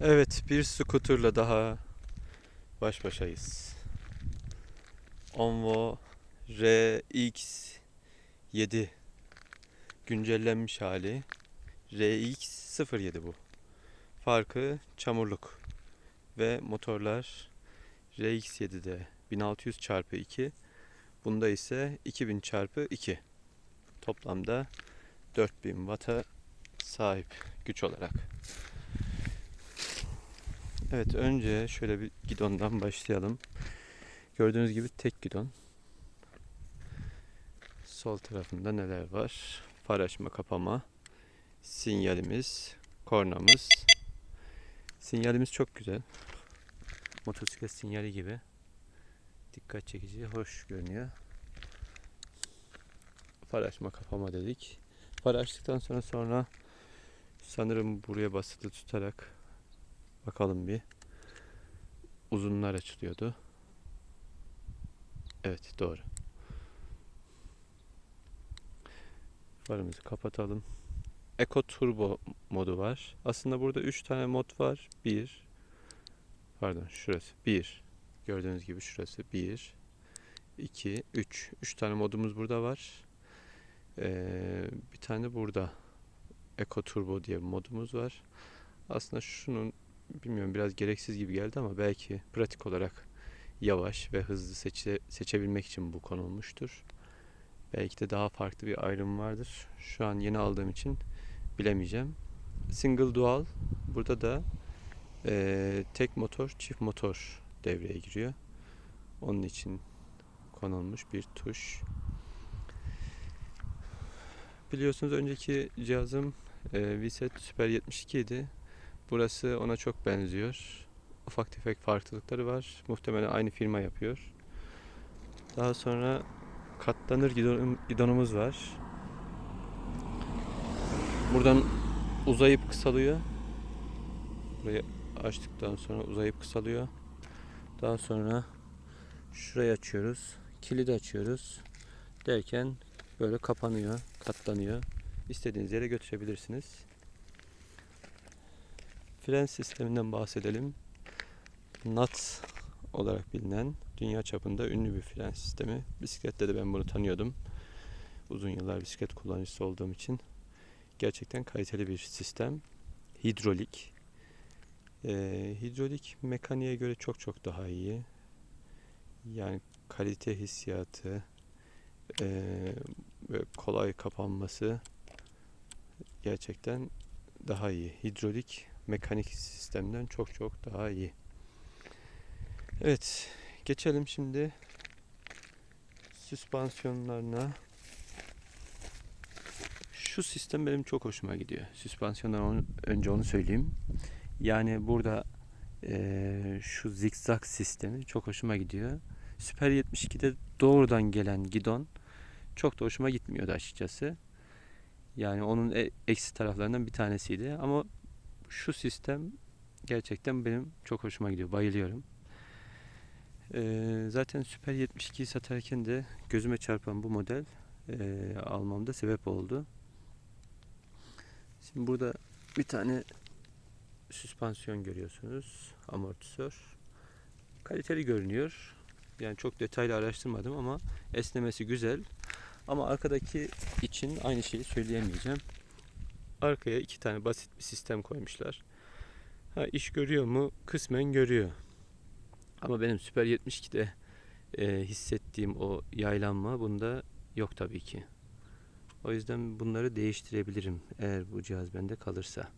Evet, bir skuterla daha baş başayız. Onvo RX7 güncellenmiş hali. RX07 bu. Farkı çamurluk ve motorlar RX7'de 1600 çarpı 2 bunda ise 2000 çarpı 2 toplamda 4000 Watt'a sahip güç olarak. Evet önce şöyle bir gidondan başlayalım. Gördüğünüz gibi tek gidon. Sol tarafında neler var? Far açma kapama. Sinyalimiz. Kornamız. Sinyalimiz çok güzel. Motosiklet sinyali gibi. Dikkat çekici, hoş görünüyor. Far açma kapama dedik. Far açtıktan sonra sonra sanırım buraya basılı tutarak Bakalım bir. Uzunlar açılıyordu. Evet doğru. Farımızı kapatalım. Eco Turbo modu var. Aslında burada 3 tane mod var. 1 Pardon şurası 1 Gördüğünüz gibi şurası 1 2 3 3 tane modumuz burada var. Ee, bir tane burada Eco Turbo diye bir modumuz var. Aslında şunun bilmiyorum biraz gereksiz gibi geldi ama belki pratik olarak yavaş ve hızlı seçe, seçebilmek için bu konulmuştur. Belki de daha farklı bir ayrım vardır. Şu an yeni aldığım için bilemeyeceğim. Single dual burada da eee, tek motor çift motor devreye giriyor. Onun için konulmuş bir tuş. Biliyorsunuz önceki cihazım eee Viset Super 72 idi. Burası ona çok benziyor. Ufak tefek farklılıkları var. Muhtemelen aynı firma yapıyor. Daha sonra katlanır gidon, gidonumuz var. Buradan uzayıp kısalıyor. Burayı açtıktan sonra uzayıp kısalıyor. Daha sonra şurayı açıyoruz. Kilidi açıyoruz. Derken böyle kapanıyor, katlanıyor. İstediğiniz yere götürebilirsiniz. Fren sisteminden bahsedelim. NAT olarak bilinen dünya çapında ünlü bir fren sistemi. Bisiklette de ben bunu tanıyordum. Uzun yıllar bisiklet kullanıcısı olduğum için gerçekten kaliteli bir sistem. Hidrolik. Ee, hidrolik mekaniğe göre çok çok daha iyi. Yani kalite hissiyatı ve kolay kapanması gerçekten daha iyi. Hidrolik mekanik sistemden çok çok daha iyi. Evet, geçelim şimdi süspansiyonlarına. Şu sistem benim çok hoşuma gidiyor. Süspansiyondan önce onu söyleyeyim. Yani burada eee, şu zikzak sistemi çok hoşuma gidiyor. Süper 72'de doğrudan gelen gidon çok da hoşuma gitmiyordu açıkçası. Yani onun e- eksi taraflarından bir tanesiydi. Ama şu sistem gerçekten benim çok hoşuma gidiyor. Bayılıyorum. Ee, zaten Super 72'yi satarken de gözüme çarpan bu model e, almamda sebep oldu. Şimdi burada bir tane süspansiyon görüyorsunuz. Amortisör. Kaliteli görünüyor. Yani çok detaylı araştırmadım ama esnemesi güzel. Ama arkadaki için aynı şeyi söyleyemeyeceğim. Arkaya iki tane basit bir sistem koymuşlar. Ha iş görüyor mu? Kısmen görüyor. Ama benim Super 72'de e, hissettiğim o yaylanma bunda yok tabii ki. O yüzden bunları değiştirebilirim eğer bu cihaz bende kalırsa.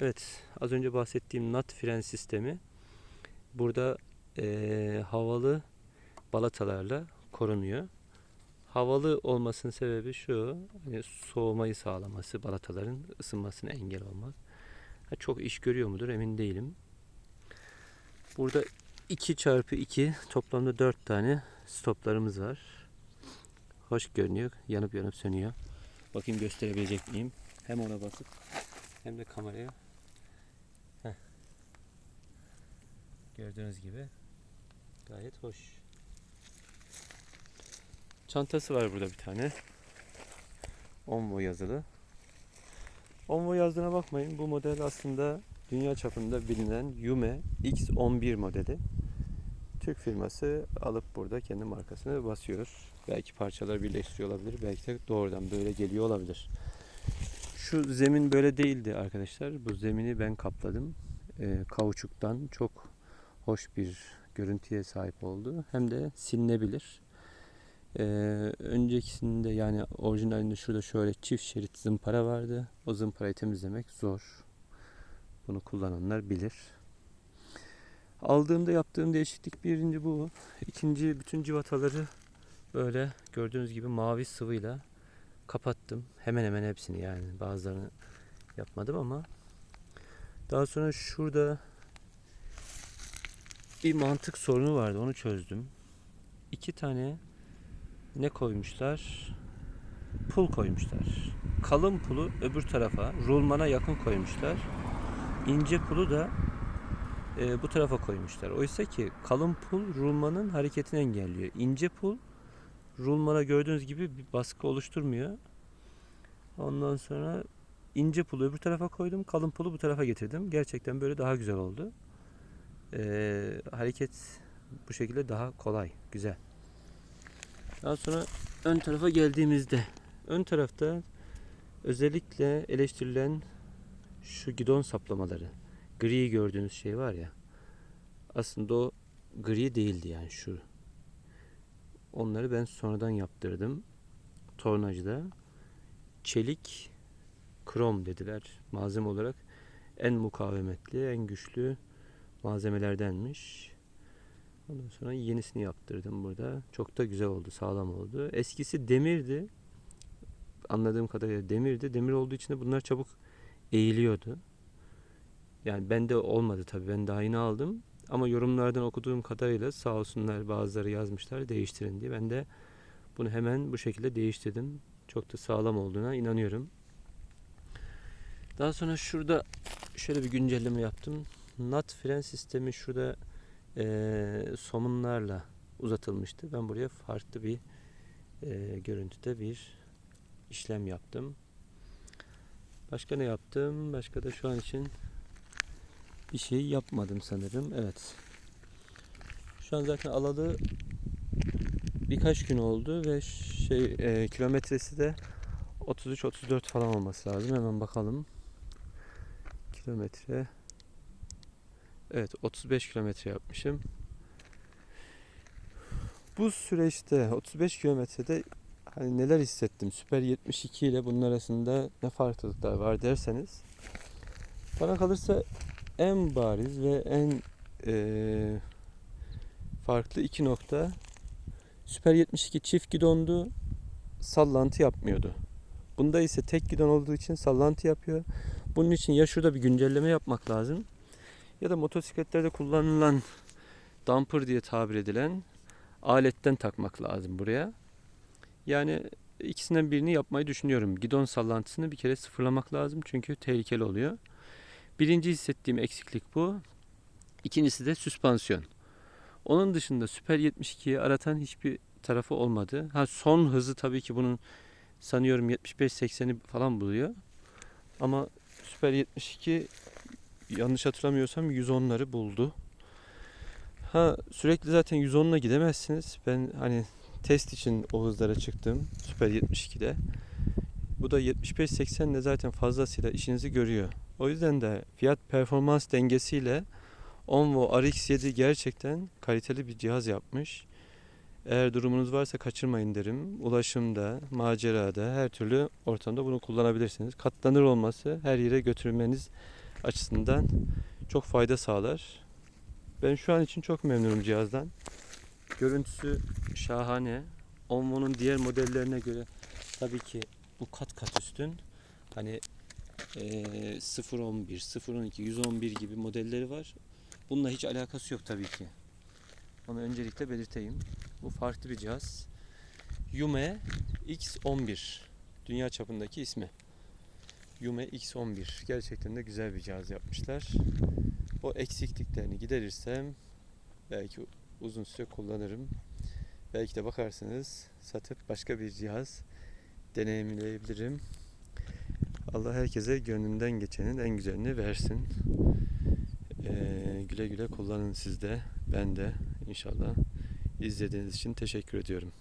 Evet, az önce bahsettiğim NAT fren sistemi burada e, havalı balatalarla korunuyor. Havalı olmasının sebebi şu, hani soğumayı sağlaması, balataların ısınmasına engel olmak. Ha, çok iş görüyor mudur emin değilim. Burada 2 çarpı 2 toplamda 4 tane stoplarımız var. Hoş görünüyor. Yanıp yanıp sönüyor. Bakayım gösterebilecek miyim? Hem ona basıp hem de kameraya. Heh. Gördüğünüz gibi gayet hoş. Çantası var burada bir tane. Onvo yazılı. Onvo yazdığına bakmayın. Bu model aslında dünya çapında bilinen Yume X11 modeli. Türk firması alıp burada kendi markasını basıyor. Belki parçaları birleştiriyor olabilir. Belki de doğrudan böyle geliyor olabilir. Şu zemin böyle değildi arkadaşlar. Bu zemini ben kapladım. Ee, kauçuktan çok hoş bir görüntüye sahip oldu. Hem de silinebilir. Ee, öncekisinde yani orijinalinde şurada şöyle çift şerit zımpara vardı. O zımparayı temizlemek zor. Bunu kullananlar bilir. Aldığımda yaptığım değişiklik birinci bu. İkinci bütün civataları böyle gördüğünüz gibi mavi sıvıyla kapattım. Hemen hemen hepsini yani bazılarını yapmadım ama daha sonra şurada bir mantık sorunu vardı onu çözdüm. İki tane ne koymuşlar? Pul koymuşlar. Kalın pulu öbür tarafa rulmana yakın koymuşlar. İnce pulu da e, bu tarafa koymuşlar. Oysa ki kalın pul rulmanın hareketini engelliyor. İnce pul rulmana gördüğünüz gibi bir baskı oluşturmuyor. Ondan sonra ince pulu öbür tarafa koydum. Kalın pulu bu tarafa getirdim. Gerçekten böyle daha güzel oldu. E, hareket bu şekilde daha kolay, güzel. Daha sonra ön tarafa geldiğimizde. Ön tarafta özellikle eleştirilen şu gidon saplamaları. Gri gördüğünüz şey var ya aslında o gri değildi yani şu. Onları ben sonradan yaptırdım. Tornacıda çelik krom dediler. Malzeme olarak en mukavemetli en güçlü malzemelerdenmiş Ondan sonra yenisini yaptırdım burada. Çok da güzel oldu, sağlam oldu. Eskisi demirdi. Anladığım kadarıyla demirdi. Demir olduğu için de bunlar çabuk eğiliyordu. Yani bende olmadı tabii. Ben daha yeni aldım. Ama yorumlardan okuduğum kadarıyla sağ olsunlar bazıları yazmışlar değiştirin diye. Ben de bunu hemen bu şekilde değiştirdim. Çok da sağlam olduğuna inanıyorum. Daha sonra şurada şöyle bir güncelleme yaptım. Nut fren sistemi şurada e, somunlarla uzatılmıştı. Ben buraya farklı bir e, görüntüde bir işlem yaptım. Başka ne yaptım? Başka da şu an için bir şey yapmadım sanırım. Evet. Şu an zaten alalı birkaç gün oldu ve şey e, kilometresi de 33-34 falan olması lazım. Hemen bakalım. Kilometre Evet 35 kilometre yapmışım. Bu süreçte 35 kilometrede hani neler hissettim? Süper 72 ile bunun arasında ne farklılıklar var derseniz bana kalırsa en bariz ve en eee, farklı iki nokta Süper 72 çift gidondu sallantı yapmıyordu. Bunda ise tek gidon olduğu için sallantı yapıyor. Bunun için ya şurada bir güncelleme yapmak lazım ya da motosikletlerde kullanılan damper diye tabir edilen aletten takmak lazım buraya. Yani ikisinden birini yapmayı düşünüyorum. Gidon sallantısını bir kere sıfırlamak lazım çünkü tehlikeli oluyor. Birinci hissettiğim eksiklik bu. İkincisi de süspansiyon. Onun dışında Süper 72'yi aratan hiçbir tarafı olmadı. Ha son hızı tabii ki bunun sanıyorum 75-80'i falan buluyor. Ama Süper 72 yanlış hatırlamıyorsam 110'ları buldu. Ha sürekli zaten 110'la gidemezsiniz. Ben hani test için o hızlara çıktım Süper 72'de. Bu da 75-80 ile zaten fazlasıyla işinizi görüyor. O yüzden de fiyat performans dengesiyle Onvo RX7 gerçekten kaliteli bir cihaz yapmış. Eğer durumunuz varsa kaçırmayın derim. Ulaşımda, macerada, her türlü ortamda bunu kullanabilirsiniz. Katlanır olması her yere götürmeniz açısından çok fayda sağlar. Ben şu an için çok memnunum cihazdan. Görüntüsü şahane. Onvo'nun diğer modellerine göre tabii ki bu kat kat üstün. Hani eee 011, 012, 111 gibi modelleri var. Bununla hiç alakası yok tabii ki. Onu öncelikle belirteyim. Bu farklı bir cihaz. Yume X11. Dünya çapındaki ismi. Yume X11. Gerçekten de güzel bir cihaz yapmışlar. O eksikliklerini giderirsem belki uzun süre kullanırım. Belki de bakarsınız satıp başka bir cihaz deneyimleyebilirim. Allah herkese gönlünden geçenin en güzelini versin. Ee, güle güle kullanın siz de. Ben de inşallah. İzlediğiniz için teşekkür ediyorum.